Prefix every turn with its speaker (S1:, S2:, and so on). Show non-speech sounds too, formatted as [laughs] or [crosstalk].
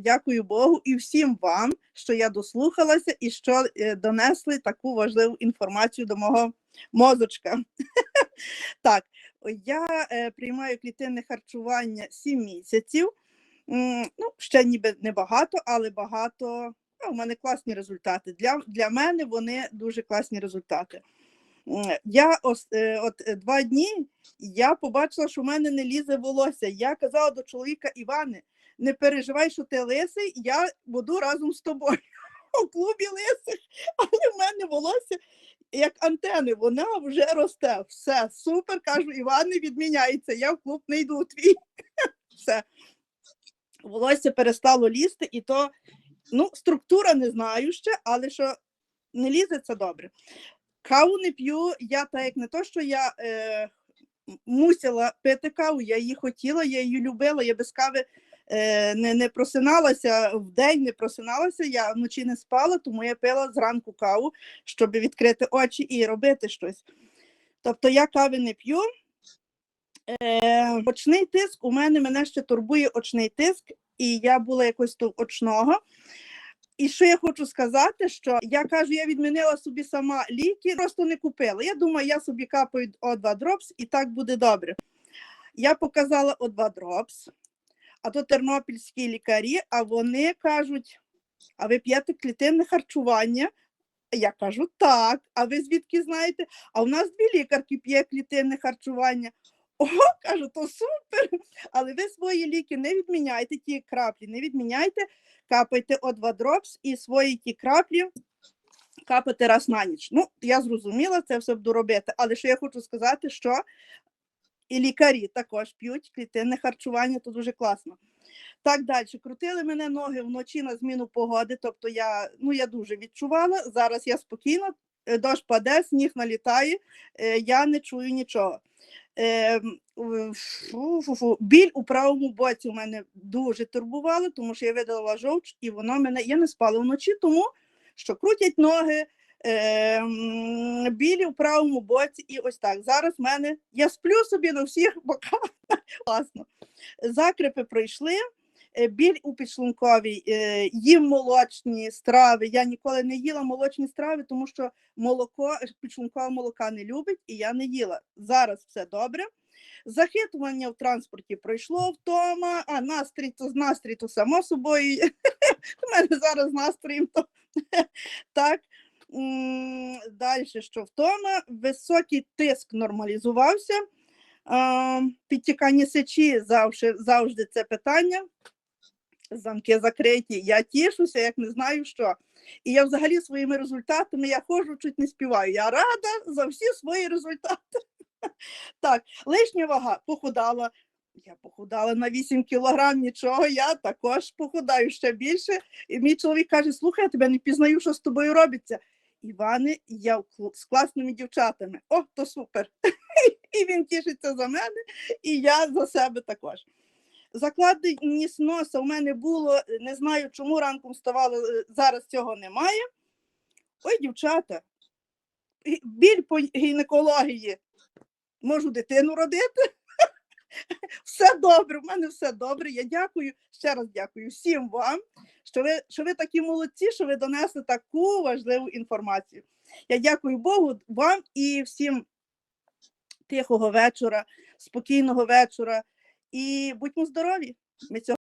S1: Дякую Богу і всім вам, що я дослухалася і що е, донесли таку важливу інформацію до мого мозочка. [laughs] Так, я е, приймаю клітинне харчування 7 місяців. Ну, ще ніби небагато, але багато. У мене класні результати. Для, для мене вони дуже класні результати. Я ос- е, от два дні я побачила, що в мене не лізе волосся. Я казала до чоловіка Іване, не переживай, що ти лисий, я буду разом з тобою [laughs] у клубі лисих, але в мене волосся як антени, вона вже росте. Все, супер, кажу, Іван не відміняється, я в клуб не йду твій. [laughs] Все. Волосся перестало лізти, і то ну, структура не знаю ще, але що не лізе, це добре. Каву не п'ю, я так як не то, що я е, мусила пити каву, я її хотіла, я її любила, я без кави не, не просиналася в день, не просиналася, я вночі не спала, тому я пила зранку каву, щоб відкрити очі і робити щось. Тобто я кави не п'ю. Е, очний тиск у мене мене ще турбує очний тиск, і я була якось тут очного. І що я хочу сказати, що я кажу, я відмінила собі сама ліки, просто не купила. Я думаю, я собі капаю О2 Drops і так буде добре. Я показала О2 Drops, а то тернопільські лікарі, а вони кажуть: а ви п'єте клітинне харчування? Я кажу, так. А ви звідки знаєте? А у нас дві лікарки п'є клітинне харчування. О, [laughs] кажу, то супер. Але ви свої ліки не відміняйте, ті краплі, не відміняйте, капайте О2 Drops і свої ті краплі капати раз на ніч. Ну, я зрозуміла, це все буду робити. Але що я хочу сказати, що і лікарі також п'ють клітинне харчування, то дуже класно. Так далі. Крутили мене ноги вночі на зміну погоди. Тобто я, ну, я дуже відчувала. Зараз я спокійно, е, дощ паде, сніг налітає, е, я не чую нічого. Е, м, в- фу-фу-фу. Біль у правому боці у мене дуже турбувала, тому що я видала жовч, і воно мене. Я не спала вночі, тому що крутять ноги, білі в правому боці, і ось так. Зараз в мене я сплю собі на всіх боках. [laughs] Класно. Закрипи пройшли. е, Біль у підшлунковій, е, їм молочні страви. Я ніколи не їла молочні страви, тому що молоко, підшлункове молока не любить, і я не їла. Зараз все добре. Захитування в транспорті пройшло втома, а настрій то з настрій, то само собою. [laughs] У мене зараз настроєм то [laughs] так. Далі, що втома, високий тиск нормалізувався. Підтікання сечі завжди, завжди це питання. Замки закриті. Я тішуся, як не знаю що. І я взагалі своїми результатами я ходжу, чуть не співаю. Я рада за всі свої результати. [laughs] Так, лишня вага похудала. Я похудала на 8 кілограм, нічого, я також похудаю ще більше. І мій чоловік каже: слухай, я тебе не пізнаю, що з тобою робиться. Іване, я з класними дівчатами. О, то супер. [laughs] І він тішиться за мене, і я за себе також. Закладеність носа у мене було, не знаю, чому ранком вставала, е, зараз цього немає. Ой, дівчата, біль по гінекології. Можу дитину родити. [laughs] Все добре, в мене все добре. Я дякую, ще раз дякую всім вам, що ви, що ви такі молодці, що ви донесли таку важливу інформацію. Я дякую Богу вам і всім тихого вечора, спокійного вечора. І будьмо здорові. Ми цього